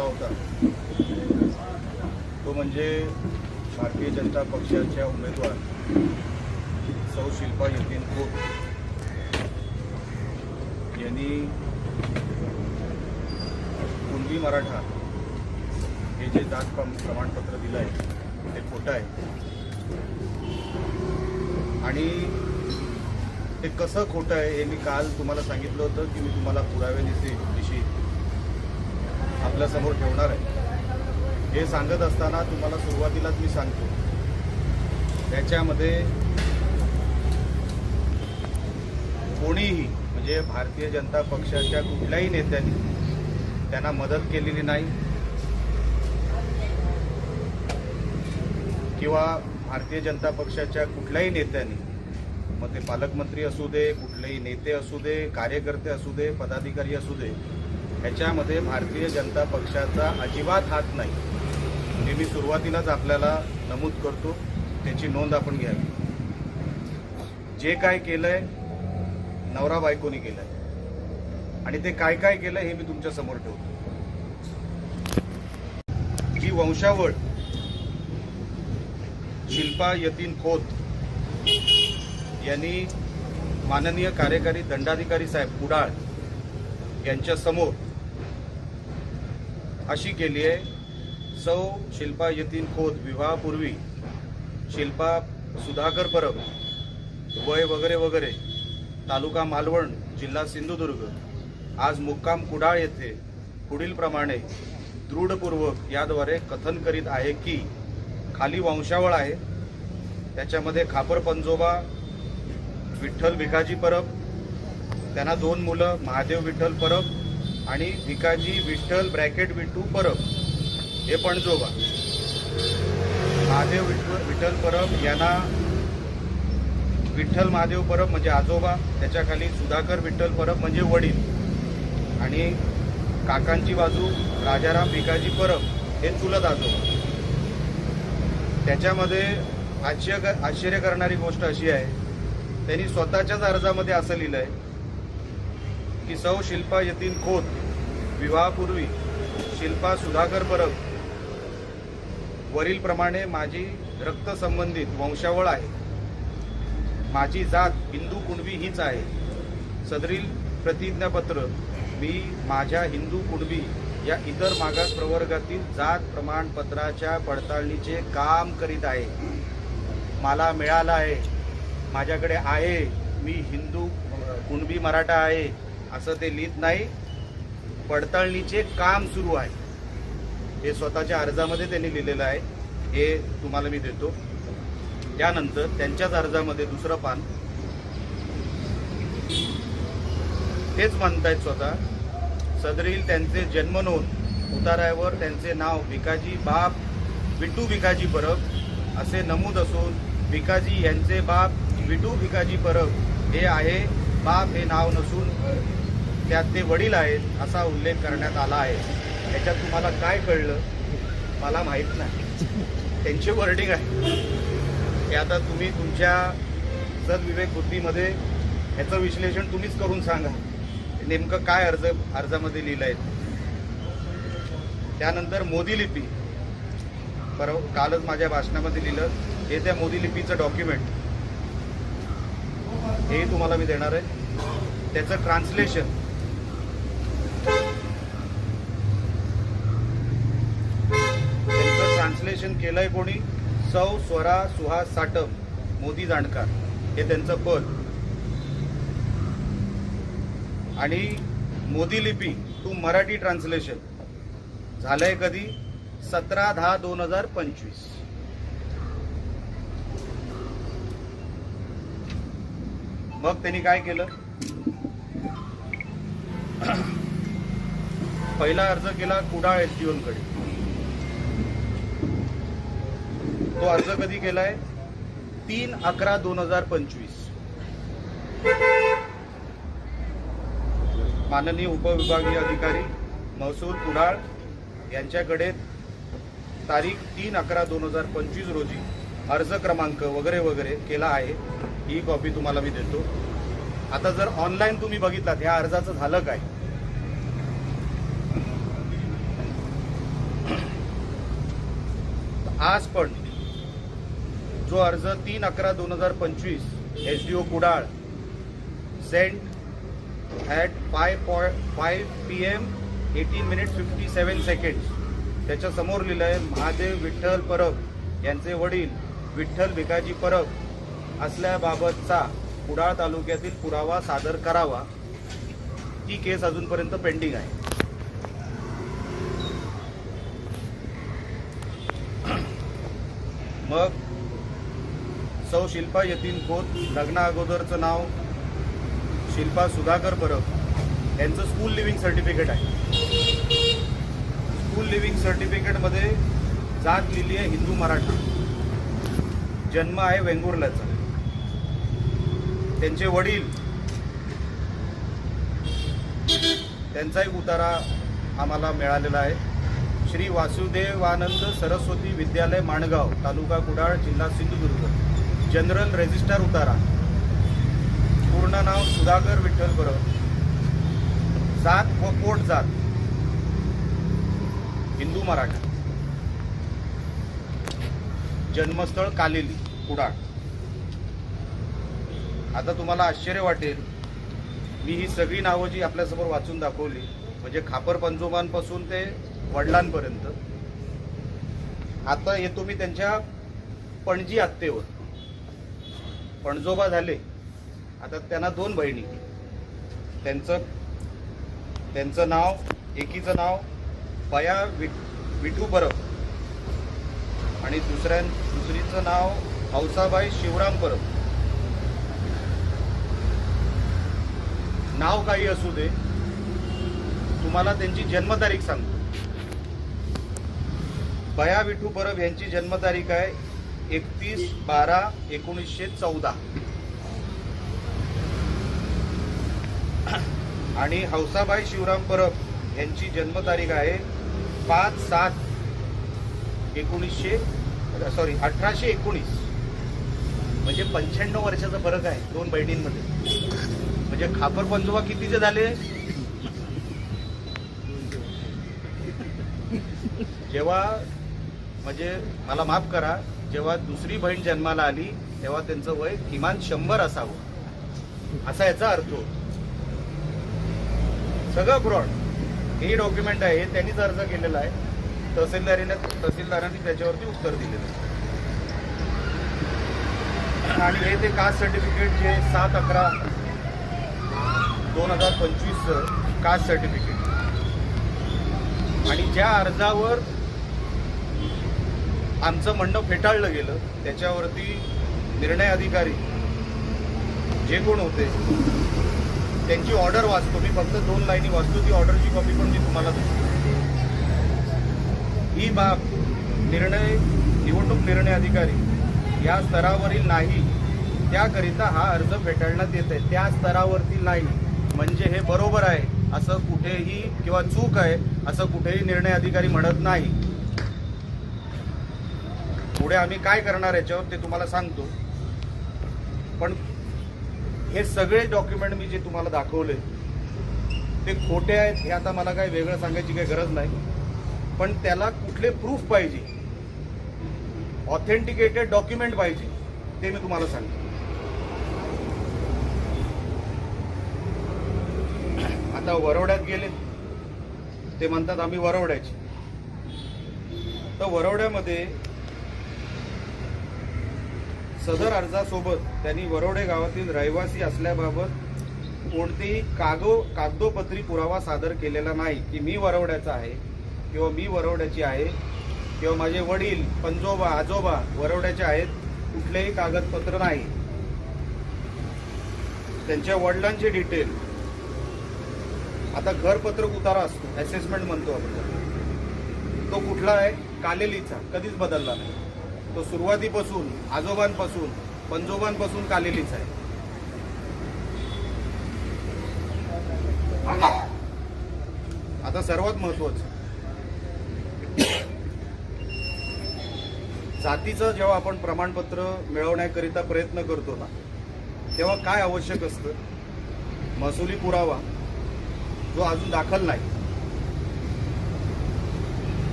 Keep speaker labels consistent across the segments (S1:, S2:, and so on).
S1: आला होता. तो म्हणजे भारतीय जनता पक्षाच्या उमेदवार सौ शिल्पा यतीन खोत. यांनी कुणबी मराठा हे जे जात प्रमाणपत्र दिलं आहे ते खोटं आहे. आणि ते कसं खोटं आहे हे मी काल तुम्हाला सांगितलं होतं की मी तुम्हाला पुरावे दिसे दिशी आपल्यासमोर ठेवणार आहे. हे सांगत असताना तुम्हाला सुरुवातीलाच मी सांगतो. त्याच्यामध्ये कोणीही म्हणजे भारतीय जनता पक्षाच्या कुठल्याही नेत्यांनी त्यांना मदत केलेली नाही. किंवा भारतीय जनता पक्षाच्या कुठल्याही नेत्यांनी मग ते पालकमंत्री असू दे कुठलेही नेते असू दे कार्यकर्ते असू दे पदाधिकारी असू दे ह्याच्यामध्ये भारतीय जनता पक्षाचा अजिबात हात नाही. हे मी सुरुवातीलाच आपल्याला नमूद करतो त्याची नोंद आपण घ्यावी. जे काय केलंय नवरा बायकोनी केलंय. आणि ते काय काय केलंय हे मी तुमच्यासमोर ठेवतो. जी वंशावळ शिल्पा यतीन खोत यांनी माननीय कार्यकारी दंडाधिकारी साहेब कुडाळ यांच्या समोर अशी केली आहे. सौ शिल्पा यतीन खोत विवाहापूर्वी शिल्पा सुधाकर परब वय वगैरे वगैरे तालुका मालवण जिल्हा सिंधुदुर्ग आज मुक्काम कुडाळ येथे पुढीलप्रमाणे दृढपूर्वक याद्वारे कथन करीत आहे की खाली वंशावळ आहे त्याच्यामध्ये खापर पंजोबा विठ्ठल भिकाजी परब त्यांना दोन मुलं महादेव विठ्ठल परब आणि भिकाजी विठ्ठल ब्रॅकेट विठू परब हे पणजोबा महादेव विठ्ठल विठ्ठल परब यांना विठ्ठल महादेव परब म्हणजे आजोबा त्याच्याखाली सुधाकर विठ्ठल परब म्हणजे वडील. आणि काकांची बाजू राजाराम भिकाजी परब हे चुलत आजोबा. त्याच्यामध्ये आश्चर्य आश्चर्य करणारी गोष्ट अशी आहे त्यांनी स्वतःच्याच अर्जामध्ये असं लिहिलंय की सौ शिल्पा यतीन खोत. विवाहापूर्वी शिल्पा सुधाकर परब वरीलप्रमाणे माझी रक्तसंबंधित वंशावळ आहे. माझी जात हिंदू कुणबी हीच आहे. सदरील प्रतिज्ञापत्र मी माझ्या हिंदू कुणबी या इतर मागास प्रवर्गातील जात प्रमाणपत्राच्या पडताळणीचे काम करीत आहे. मला मिळालं आहे. माझ्याकडे आहे. मी हिंदू कुणबी मराठा आहे असं ते लिहित नाही. पडताळणीचे काम सुरू आहे. हे स्वतःच्या अर्जामध्ये त्यांनी लिहिलेलं आहे. हे तुम्हाला मी देतो. त्यानंतर त्यांच्याच अर्जामध्ये दुसरं पान. तेच म्हणतायत स्वतः सदरील त्यांचे जन्मनोंद उतारावर त्यांचे नाव भिकाजी बाप विटू भिकाजी परब असे नमूद असून भिकाजी यांचे बाप विटू भिकाजी परब हे आहे. बाप हे नाव नसून त्यात ते वडील आहेत असा उल्लेख करण्यात आला आहे. याच्यात तुम्हाला काय कळलं मला माहीत नाही. त्यांची वर्डिंग आहे. ते आता तुम्ही तुमच्या सद्विवेक बुद्धीमध्ये ह्याचं विश्लेषण तुम्हीच करून सांगा. नेमकं काय अर्ज अर्जामध्ये लिहिलं आहे त्यानंतर मोदी लिपी. बरोबर कालच माझ्या भाषणामध्ये लिहिलं हे त्या मोदी लिपीचं डॉक्युमेंट हे तुम्हाला मी देणार आहे. त्याचं ट्रान्सलेशन त्यांचं ट्रान्सलेशन केलंय कोणी? सौ स्वरा सुहास साटम मोदी जाणकार. हे त्यांचं पद. आणि मोदी लिपी टू मराठी ट्रान्सलेशन झालंय कधी? सतरा दहा दोन हजार पंचवीस. मग त्यांनी काय केलं? पहिला अर्ज केला कुडाळ एस तो अर्ज कधी केलाय? तीन अकरा दोन हजार पंचवीस. माननीय उपविभागीय अधिकारी महसूल कुडाळ यांच्याकडे तारीख तीन अकरा दोन हजार पंचवीस रोजी अर्ज क्रमांक वगैरे वगैरे केला आहे. ही कॉपी तुम्हाला मी देतो. आता जर ऑनलाईन तुम्ही बघितलात ह्या अर्जाचं झालं काय? आज पण जो अर्ज तीन अकरा दोन हजार पंचवीस S D O Kudal sent at five पॉय five P M eighteen minute fifty seven seconds. त्याच्यासमोर लिहिलं आहे महादेव विठ्ठल परब यांचे वडील विठ्ठल भिकाजी परब असल्याबाबतचा कुडाळ तालुक्यातील पुरावा सादर करावा. ती केस अजूनपर्यंत पेंडिंग आहे. मग सौ शिल्पा यतीन खोत लग्ना अगोदरचं नाव शिल्पा सुधाकर परब. यांचं स्कूल लिव्हिंग सर्टिफिकेट आहे. स्कूल लिव्हिंग सर्टिफिकेटमध्ये जात लिहिली आहे हिंदू मराठा. जन्म आहे वेंगुर्ल्याचा. त्यांचे वडील त्यांचा एक उतारा आम्हाला मिळालेला आहे. श्री वासुदेवानंद सरस्वती विद्यालय माणगाव तालुका कुडाळ जिल्हा सिंधुदुर्ग. जनरल रजिस्ट्रार उतारा. पूर्ण नाव सुधाकर विठ्ठल बरं जात व पोट जात. हिंदू मराठा. जन्मस्थळ कालेली कुडाळ. आता तुम्हाला आश्चर्य वाटेल मी ही सगळी नावं जी आपल्यासमोर वाचून दाखवली म्हणजे खापर पंजोबांपासून ते वडिलांपर्यंत आता येतो मी त्यांच्या पणजी आत्तेवर पणजोबा झाले. आता त्यांना दोन बहिणी. त्यांचं त्यांचं नाव एकीचं नाव पया विठ विठू परब. आणि दुसऱ्या दुसरीचं नाव हौसाबाई शिवराम परब. नाव काही असू दे. तुम्हाला त्यांची जन्मतारीख सांगतो. बया विठू परब यांची जन्मतारीख आहे एकतीस बारा एकोणीसशे चौदा. आणि हौसाबाई शिवराम परब यांची जन्मतारीख आहे पाच सात एकोणीसशे सॉरी अठराशे एकोणीस. म्हणजे पंच्याण्णव वर्षाचा फरक आहे दोन बहिणींमध्ये. म्हणजे खापर पंजोबा कितीचे झाले? जेव्हा म्हणजे मला माफ करा जेव्हा दुसरी बहीण जन्माला आली तेव्हा त्यांचं वय किमान शंभर असावं. असा याचा अर्थ सगळं फ्रॉड हे डॉक्युमेंट आहे हे त्यांनीच अर्ज केलेला आहे. तहसीलदारीने तहसीलदारांनी त्याच्यावरती उत्तर दिलेलं आहे. आणि हे ते कास्ट सर्टिफिकेट जे सात अकरा दोन हजार पंचवीसचं कास्ट सर्टिफिकेट आणि ज्या अर्जावर आमचं म्हणणं फेटाळलं गेलं. त्याच्यावरती निर्णय अधिकारी जे कोण होते त्यांची ऑर्डर वाचतो. मी फक्त दोन लाईनी वाचतो. ती ऑर्डरची कॉपी पण मी तुम्हाला देतो. ही बाब निर्णय निवडणूक निर्णय अधिकारी या स्तरावरील नाही त्याकरिता हा अर्ज फेटाळण्यात येत आहे त्या स्तरावरती नाही. म्हणजे हे बरोबर आहे असं कुठेही किंवा चूक आहे असं कुठेही निर्णय अधिकारी म्हणत नाही. पुढे आम्ही काय करणार याच्यावर ते तुम्हाला सांगतो. पण हे सगळे डॉक्युमेंट मी जे तुम्हाला दाखवले ते खोटे आहेत हे आता मला काही वेगळं सांगायची काही गरज नाही. पण त्याला कुठले प्रूफ पाहिजे? ऑथेंटिकेटेड डॉक्युमेंट पाहिजे ते मी तुम्हाला सांगतो. आता वरवड्यात गेले ते म्हणतात आम्ही वरवड्याचे. तर वरवड्यामध्ये सदर अर्जासोबत त्यांनी वरवडे गावातील रहिवासी असल्याबाबत कोणतेही कागो कागदोपत्री पुरावा सादर केलेला नाही की मी वरवड्याचा आहे किंवा मी वरवड्याची आहे किंवा माझे वडील पंजोबा आजोबा वरवड्याचे आहेत कुठलेही कागदपत्र नाही. त्यांच्या वडिलांचे डिटेल आता घरपत्रक उतारा असतो असेसमेंट म्हणतो आपण तो कुठला आहे? कालेलीचा कधीच बदलला नाही. तो सुरुवातीपासून आजोबांपासून पंजोबांपासून आलेलीच आहे. आता सर्वात महत्वाचं जातीचं जेव्हा आपण प्रमाणपत्र मिळवण्याकरिता प्रयत्न करतो ना तेव्हा काय आवश्यक असतं? महसुली पुरावा जो अजून दाखल नाही.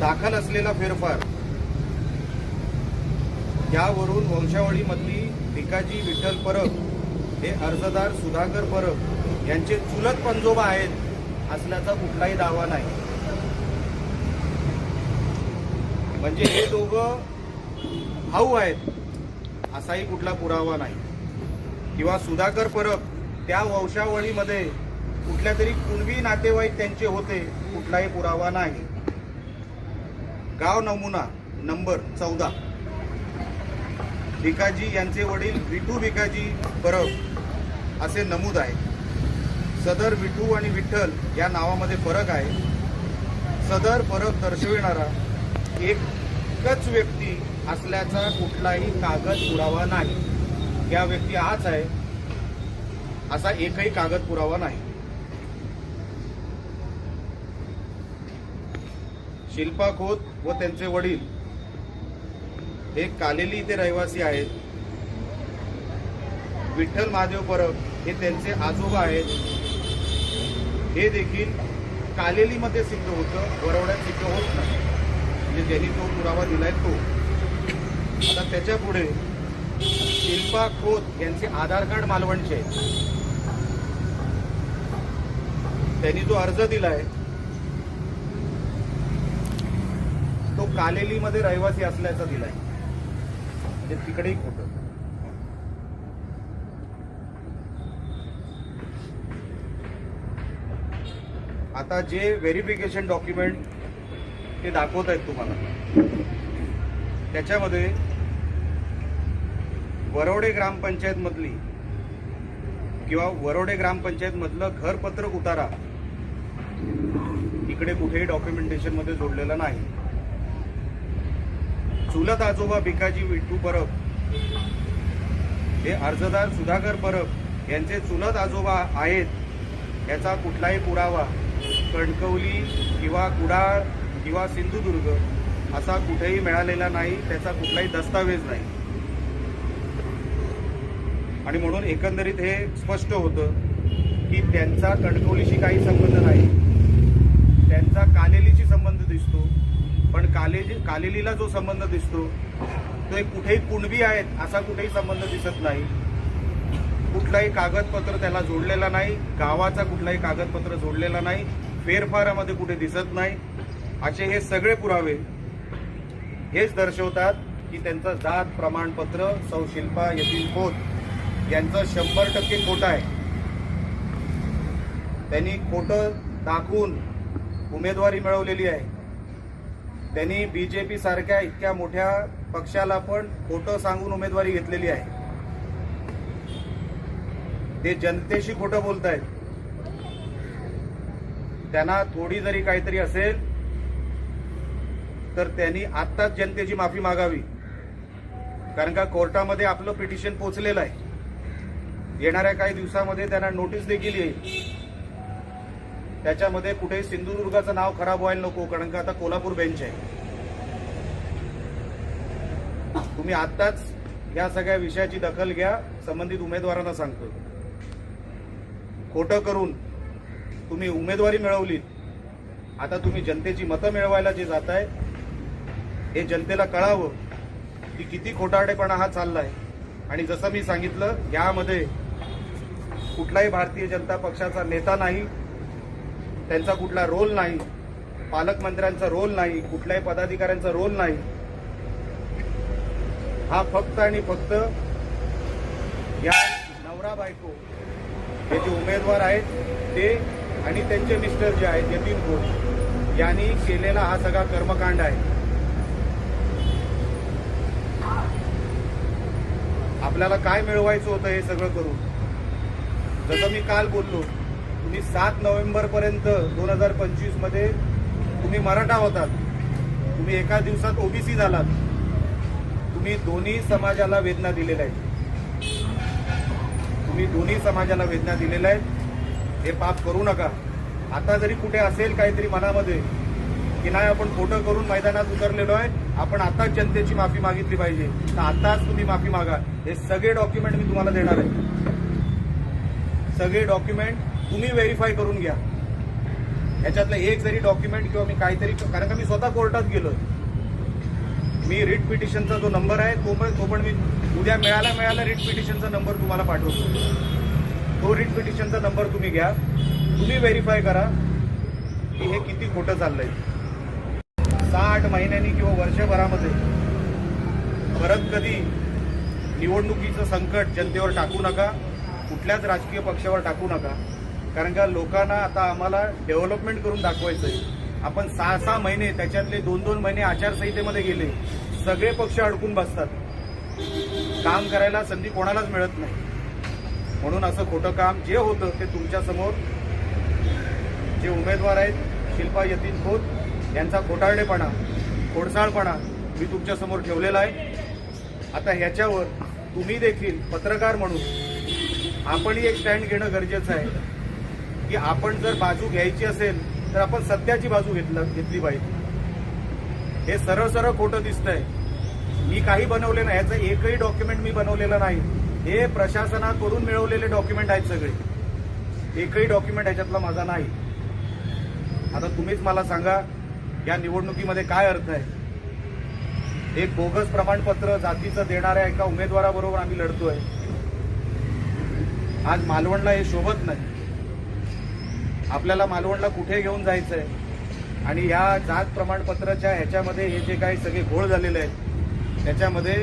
S1: दाखल असलेला फेरफार यावरून वंशावळीमधली भिकाजी विठ्ठल परब हे अर्जदार सुधाकर परब यांचे चुलत पंजोबा आहेत असल्याचा कुठलाही दावा नाही. म्हणजे हे दोघं भाऊ आहेत असाही कुठला पुरावा नाही. किंवा सुधाकर परब त्या वंशावळीमध्ये कुठल्या तरी कुणबी नातेवाईक त्यांचे होते कुठलाही पुरावा नाही. गाव नमुना नंबर चौदा. भिकाजी यांचे वडील विठू भिकाजी परब असे नमूद आहे सदर विठू आणि विठ्ठल या नावामध्ये फरक आहे. सदर फरक दर्शविणारा एकच व्यक्ती असल्याचा कुठलाही कागद पुरावा नाही. या व्यक्ती हाच आहे असा एकही कागद पुरावा नाही. शिल्पा खोत व त्यांचे वडील हे कालेली इथे रहिवासी आहेत. विठ्ठल महादेव परब हे त्यांचे आजोबा आहेत. हे देखील कालेलीमध्ये सिद्ध होतं वरवड्यात सिद्ध होत नाही. म्हणजे ज्यांनी तो पुरावा दिलाय तो. आता त्याच्या पुढे शिल्पा खोत यांचे आधार कार्ड मालवणचे आहे त्यांनी जो अर्ज दिलाय तो कालेलीमध्ये रहिवासी असल्याचा दिलाय. म्हणजे तिकडेही खोटं. आता जे व्हेरिफिकेशन डॉक्युमेंट ते दाखवत आहेत तुम्हाला त्याच्यामध्ये वरोडे ग्रामपंचायत मधली किंवा वरोडे ग्रामपंचायत मधलं घरपत्रक उतारा इकडे कुठेही डॉक्युमेंटेशनमध्ये जोडलेलं नाही. चुलत आजोबा भिकाजी विठू परब हे अर्जदार सुधाकर परब यांचे चुलत आजोबा आहेत याचा कुठलाही पुरावा कणकवली किंवा कुडाळ किंवा सिंधुदुर्ग असा कुठेही मिळालेला नाही त्याचा कुठलाही दस्तावेज नाही. आणि म्हणून एकंदरीत हे स्पष्ट होतं की त्यांचा कणकवलीशी काही संबंध नाही. त्यांचा कालेलीशी संबंध दिसतो. पण कालेली कालेलीला जो संबंध दिसतो तो एक कुठेही कुणबी आहेत असा कुठेही संबंध दिसत नाही. कुठलाही कागदपत्र त्याला जोडलेला नाही गावाचा कुठलाही कागदपत्र जोडलेला नाही फेरफारामध्ये कुठे दिसत नाही. असे हे सगळे पुरावे हेच दर्शवतात की त्यांचं जात प्रमाणपत्र सौ शिल्पा खोत यांचं शंभर टक्के खोटं आहे. त्यांनी खोटं दाखवून उमेदवारी मिळवलेली आहे. त्यांनी बीजेपी सारख्या इतक्या मोठ्या पक्षाला पण खोटं सांगून उमेदवारी घेतलेली आहे. ते जनतेशी खोटं बोलत आहेत त्यांना थोडी जरी काहीतरी असेल तर त्यांनी आत्ताच जनतेची माफी मागावी. कारण का कोर्टामध्ये आपलं पिटिशन पोचलेलं आहे. येणाऱ्या काही दिवसामध्ये त्यांना नोटीस देखील येईल. त्याच्यामध्ये कुठे सिंधुदुर्गाचं नाव खराब व्हायला नको कारण का आता कोल्हापूर बेंच आहे. तुम्ही आत्ताच या सगळ्या विषयाची दखल घ्या संबंधित उमेदवारांना सांगतो खोटं करून तुम्ही उमेदवारी मिळवलीत. आता तुम्ही जनतेची मतं मिळवायला जे जात आहे हे जनतेला कळावं की किती खोटारडेपणा हा चाललाय. आणि जसं मी सांगितलं यामध्ये कुठलाही भारतीय जनता पक्षाचा नेता नाही त्यांचा कुठला रोल नाही पालकमंत्र्यांचा रोल नाही कुठल्याही पदाधिकाऱ्यांचा रोल नाही. हा फक्त आणि फक्त या नवरा बायको हे जे उमेदवार आहेत ते आणि त्यांचे मिस्टर जे आहेत यतीन घोष यांनी केलेला हा सगळा कर्मकांड आहे. आपल्याला काय मिळवायचं होतं हे सगळं करून? जसं मी काल बोललो मी सात नोव्हेंबरपर्यंत दोन हजार पंचवीसमध्ये तुम्ही मराठा होतात. तुम्ही एका दिवसात ओबीसी झालात. तुम्ही दोन्ही समाजाला वेदना दिलेल्या आहेत. तुम्ही दोन्ही समाजाला वेदना दिलेल्या आहेत. हे पाप करू नका. आता जरी कुठे असेल काहीतरी मनामध्ये की नाही आपण खोटं करून मैदानात उतरलेलो आहे. आपण आताच जनतेची माफी मागितली पाहिजे. तर आताच तुम्ही माफी मागा. हे सगळे डॉक्युमेंट मी तुम्हाला देणार आहे. सगळे डॉक्युमेंट तुम्ही व्हेरीफाय करून घ्या. याच्यातलं एक जरी डॉक्युमेंट किंवा मी काहीतरी कारण का मी स्वतः कोर्टात गेलो मी रिट पिटिशनचा जो नंबर आहे तो पण तो पण मी उद्या मिळाला मिळाला रिट पिटिशनचा नंबर तुम्हाला पाठवतो. तो रिट पिटिशनचा नंबर तुम्ही घ्या. तुम्ही व्हेरीफाय करा की हे किती खोटं चाललंय. सहा आठ महिन्यांनी किंवा वर्षभरामध्ये परत कधी निवडणुकीचं संकट जनतेवर टाकू नका कुठल्याच राजकीय पक्षावर टाकू नका. कारण का लोकांना आता आम्हाला डेव्हलपमेंट करून दाखवायचं आहे आपण सहा सहा महिने त्याच्यातले दोन दोन महिने आचारसंहितेमध्ये गेले सगळे पक्ष अडकून बसतात. काम करायला संधी कोणालाच मिळत नाही. म्हणून असं खोटं काम जे होतं ते तुमच्यासमोर जे उमेदवार आहेत शिल्पा यतीन खोत यांचा खोटारडेपणा खोडसाळपणा मी तुमच्यासमोर ठेवलेला आहे. आता ह्याच्यावर तुम्ही देखील पत्रकार म्हणून आपणही एक स्टँड घेणं गरजेचं आहे. की आपण जर बाजू घ्यायची असेल तर आपण सत्याची बाजू घेतलं घेतली पाहिजे. हे सरळ सरळ खोटं दिसतंय. मी काही बनवले नाही याचं एकही डॉक्युमेंट मी बनवलेलं नाही. हे प्रशासनाकडून मिळवलेले डॉक्युमेंट आहेत सगळे. एकही डॉक्युमेंट ह्याच्यातला माझा नाही. आता तुम्हीच मला सांगा या निवडणुकीमध्ये काय अर्थ आहे? एक बोगस प्रमाणपत्र जातीचं देणाऱ्या एका उमेदवाराबरोबर आम्ही लढतोय. आज मालवणला हे शोभत नाही. आपल्याला मालवणला कुठे घेऊन जायचं आहे आणि या जात प्रमाणपत्राच्या ह्याच्यामध्ये हे जे काही सगळे घोळ झालेले आहेत त्याच्यामध्ये